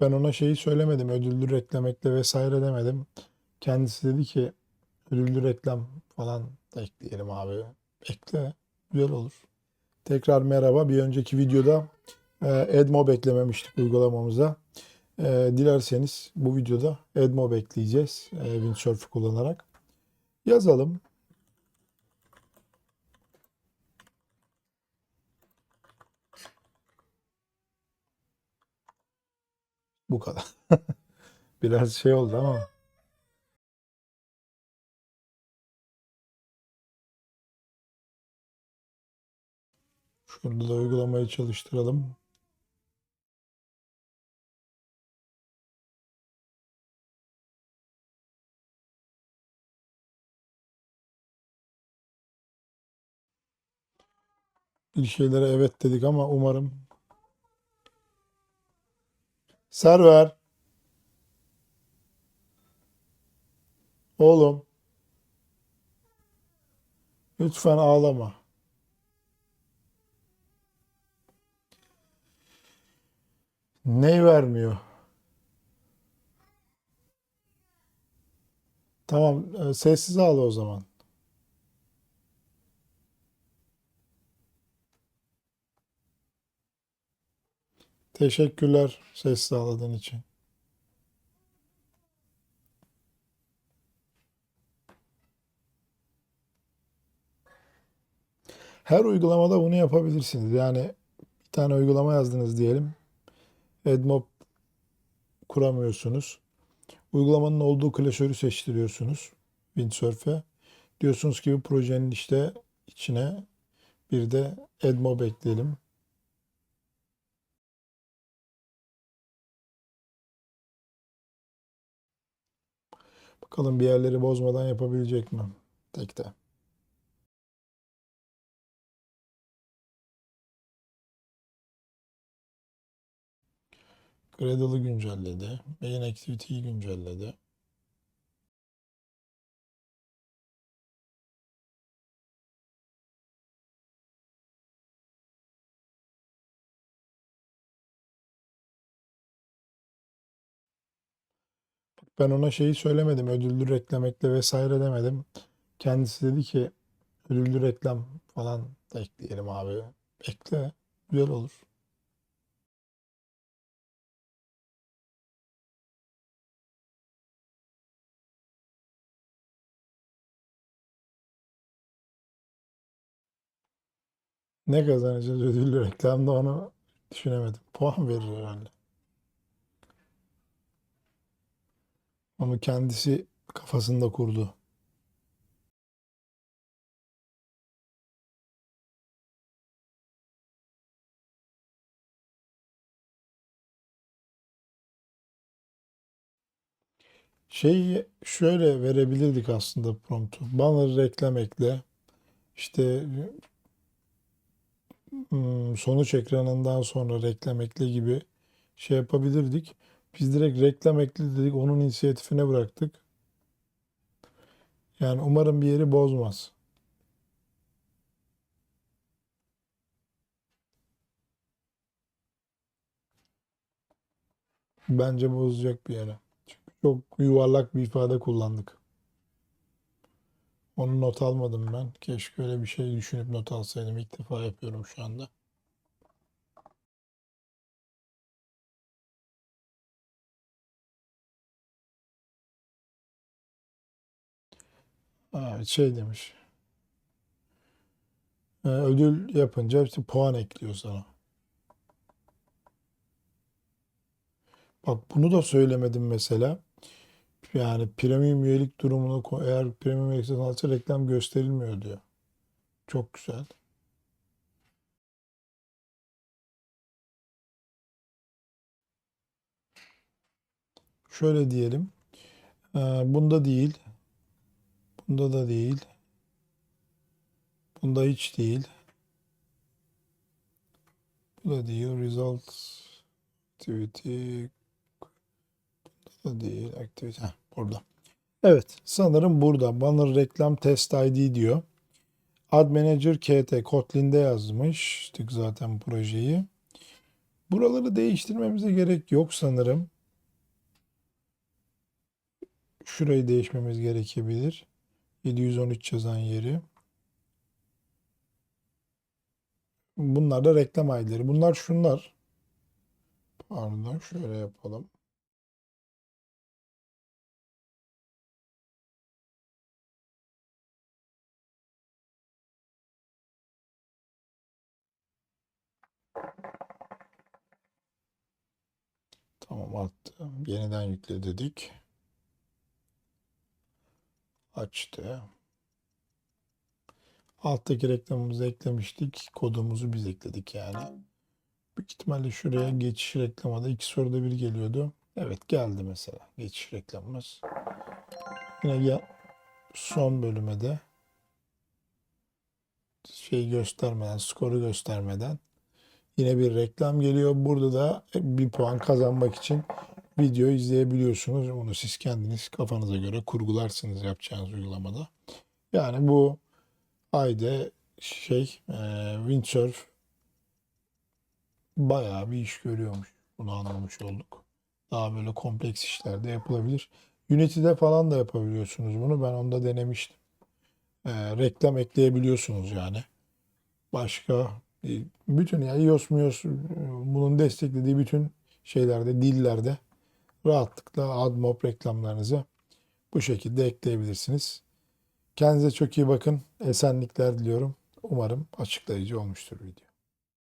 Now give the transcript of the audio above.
Ben ona şeyi söylemedim. Ödüllü reklam ekle vesaire demedim. Kendisi dedi ki ödüllü reklam falan da ekleyelim abi. Ekle. Güzel olur. Tekrar merhaba. Bir önceki videoda e, AdMob eklememiştik uygulamamıza. E, dilerseniz bu videoda AdMob ekleyeceğiz. E, Windsurf'ı kullanarak. Yazalım. Bu kadar. Biraz şey oldu ama. Şurada da uygulamayı çalıştıralım. Bir şeylere evet dedik ama umarım. Server. Oğlum. Lütfen ağlama. Ney vermiyor? Tamam, e, sessiz al o zaman. Teşekkürler sessiz ağladığın için. Her uygulamada bunu yapabilirsiniz. Yani bir tane uygulama yazdınız diyelim. AdMob kuramıyorsunuz. Uygulamanın olduğu klasörü seçtiriyorsunuz Windsurf'e. Diyorsunuz ki bu projenin işte içine bir de AdMob ekleyelim. Bakalım bir yerleri bozmadan yapabilecek mi? Tekte. Gradle'ı güncelledi. Main Activity'yi güncelledi. Ben ona şeyi söylemedim. Ödüllü reklam ekle vesaire demedim. Kendisi dedi ki ödüllü reklam falan da ekleyelim abi. Ekle. Güzel olur. Ne kazanacağız ödüllü reklamda onu düşünemedim. Puan verir herhalde. Onu kendisi kafasında kurdu. Şeyi şöyle verebilirdik aslında promptu. Banner reklam ekle. İşte hmm, sonuç ekranından sonra reklam ekle gibi şey yapabilirdik. Biz direkt reklam ekle dedik. Onun inisiyatifine bıraktık. Yani umarım bir yeri bozmaz. Bence bozacak bir yere. Çünkü çok yuvarlak bir ifade kullandık. Onu not almadım ben. Keşke öyle bir şey düşünüp not alsaydım. İlk defa yapıyorum şu anda. Evet, şey demiş. Ödül yapınca işte puan ekliyor sana. Bak bunu da söylemedim mesela. Yani premium üyelik durumunu eğer premium üyelik satın alırsa reklam gösterilmiyor diyor. Çok güzel. Şöyle diyelim. Bunda değil. Bunda da değil. Bunda hiç değil. Bu da değil. Results activity Bunda da değil. Activity. Heh, burada. Evet. Sanırım burada. Banner reklam test ID diyor. Ad Manager KT Kotlin'de yazmıştık zaten projeyi. Buraları değiştirmemize gerek yok sanırım. Şurayı değişmemiz gerekebilir. 713 yazan yeri. Bunlar da reklam ayları. Bunlar şunlar. Pardon şöyle yapalım. Tamam attı. Yeniden yükle dedik. Açtı. Alttaki reklamımızı eklemiştik. Kodumuzu biz ekledik yani. Büyük ihtimalle şuraya geçiş reklamı da iki soruda bir geliyordu. Evet geldi mesela geçiş reklamımız. Yine ya son bölüme de şey göstermeden, skoru göstermeden yine bir reklam geliyor. Burada da bir puan kazanmak için video izleyebiliyorsunuz. Bunu siz kendiniz kafanıza göre kurgularsınız yapacağınız uygulamada. Yani bu ayda şey e, windsurf bayağı bir iş görüyormuş. Bunu anlamış olduk. Daha böyle kompleks işler de yapılabilir. Unity'de falan da yapabiliyorsunuz bunu. Ben onda denemiştim. E, reklam ekleyebiliyorsunuz yani. Başka bütün ya iOS, MiOS e, bunun desteklediği bütün şeylerde, dillerde rahatlıkla AdMob reklamlarınızı bu şekilde ekleyebilirsiniz. Kendinize çok iyi bakın. Esenlikler diliyorum. Umarım açıklayıcı olmuştur video.